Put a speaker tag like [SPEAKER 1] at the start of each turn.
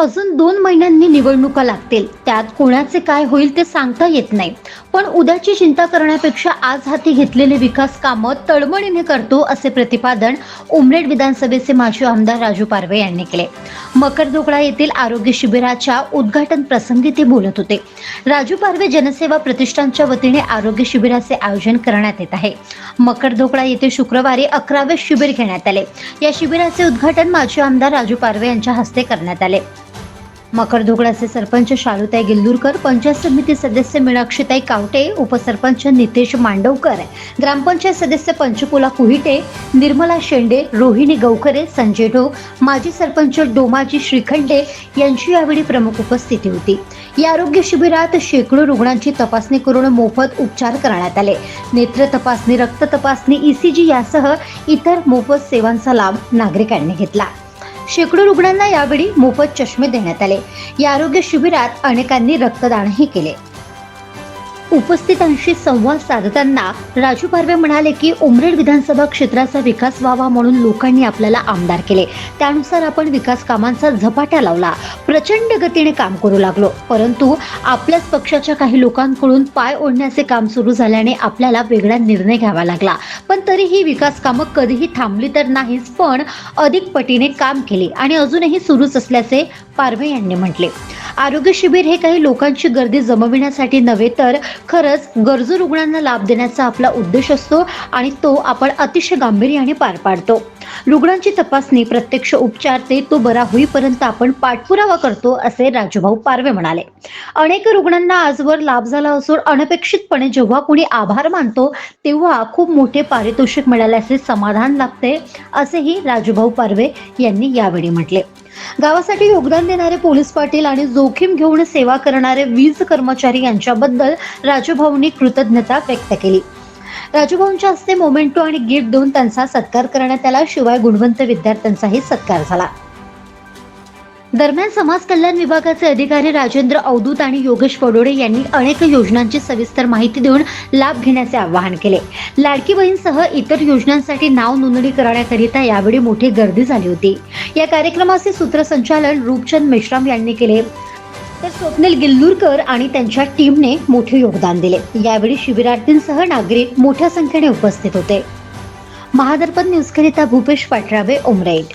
[SPEAKER 1] अजून दोन महिन्यांनी निवडणुका लागतील. त्यात कोणाचे काय होईल ते सांगता येत नाही. पण उद्याची चिंता करण्यापेक्षा आज हाती घेतलेले विकास कामं तळमळीने करतो असे प्रतिपादन उमरेड विधानसभेचे माजी आमदार राजू पारवे यांनी केले. मकरदोकडा येथील आरोग्य शिबिराच्या उद्घाटन प्रसंगी ते बोलत होते. राजू पारवे जनसेवा प्रतिष्ठानच्या वतीने आरोग्य शिबिराचे आयोजन करण्यात येत आहे. मकरदोकडा येथे शुक्रवारी अकरावे शिबिर घेण्यात आले. या शिबिराचे उद्घाटन माजी आमदार राजू पारवे यांच्या हस्ते करण्यात आले. मकरधोगडाचे सरपंच शालुताई गिल्लूरकर पंचायत समिती सदस्य मीनाक्षीताई कावटे उपसरपंच नितेश मांडवकर ग्रामपंचायत सदस्य पंचकुला कुहिटे निर्मला शेंडे रोहिणी गवकरे संजय ढोक माजी सरपंच डोमाजी श्रीखंडे यांची यावेळी प्रमुख उपस्थिती होती. या आरोग्य शिबिरात शेकडो रुग्णांची तपासणी करून मोफत उपचार करण्यात आले. नेत्र तपासणी रक्त तपासणी ईसीजी यासह इतर मोफत सेवांचा लाभ नागरिकांनी घेतला. शेकडो रुग्णांना यावेळी मोफत चष्मे देण्यात आले. या आरोग्य शिबिरात अनेकांनी रक्तदानही केले. उपस्थितांशी संवाद साधताना राजू पारवे म्हणाले की उमरेड विधानसभा क्षेत्राचा विकास व्हावा म्हणून लोकांनी आपल्याला आमदार केले. त्यानुसार आपण विकास कामांचा झपाटा लावला. प्रचंड गतीने काम करू लागलो. परंतु आपल्याच पक्षाच्या काही लोकांकडून पाय ओढण्याचे काम सुरू झाल्याने आपल्याला वेगळा निर्णय घ्यावा लागला. पण तरीही विकास कामं कधीही थांबली तर नाहीच पण अधिक पटीने काम केले आणि अजूनही सुरूच असल्याचे पारवे यांनी म्हटले. आरोग्य शिबिर हे काही लोकांची गर्दी जमविण्यासाठी नव्हे तर खरंच गरजू रुग्णांना लाभ देण्याचा आपला उद्देश असतो आणि तो आपण अतिशय गांभीर्याने पार पाडतो. रुग्णांची तपासणी प्रत्यक्ष उपचार ते तो बरा होईपर्यंत आपण पाठपुरावा करतो असे राजूभाऊ पारवे म्हणाले. अनेक रुग्णांना आजवर लाभ झाला असून अनपेक्षितपणे जेव्हा कोणी आभार मानतो तेव्हा खूप मोठे पारितोषिक मिळाल्याचे समाधान लाभते असेही राजूभाऊ पारवे यांनी यावेळी म्हटले. गावासाठी योगदान देणारे पोलीस पाटील आणि जोखीम घेऊन सेवा करणारे वीज कर्मचारी यांच्याबद्दल राजूभाऊंनी कृतज्ञता व्यक्त केली. राजूभाऊंच्या हस्ते मोमेंटो आणि गिफ्ट देऊन त्यांचा सत्कार करण्यात आला. शिवाय गुणवंत विद्यार्थ्यांचाही सत्कार झाला. दरम्यान समाज कल्याण विभागाचे अधिकारी राजेंद्र अवधूत आणि योगेश पडोडे यांनी अनेक योजनांची सविस्तर माहिती देऊन लाभ घेण्याचे आवाहन केले. लाडकी बहीणसह इतर योजनांसाठी नाव नोंदणी करण्याकरिता यावेळी मोठी गर्दी झाली होती. या कार्यक्रमाचे सूत्रसंचालन रूपचंद मेश्राम यांनी केले. तर स्वप्नील गिल्लूरकर आणि त्यांच्या टीमने मोठे योगदान दिले. यावेळी शिबिरार्थींसह नागरिक मोठ्या संख्येने उपस्थित होते. महादर्पण न्यूजकरिता भूपेश पाटरावे उमरेट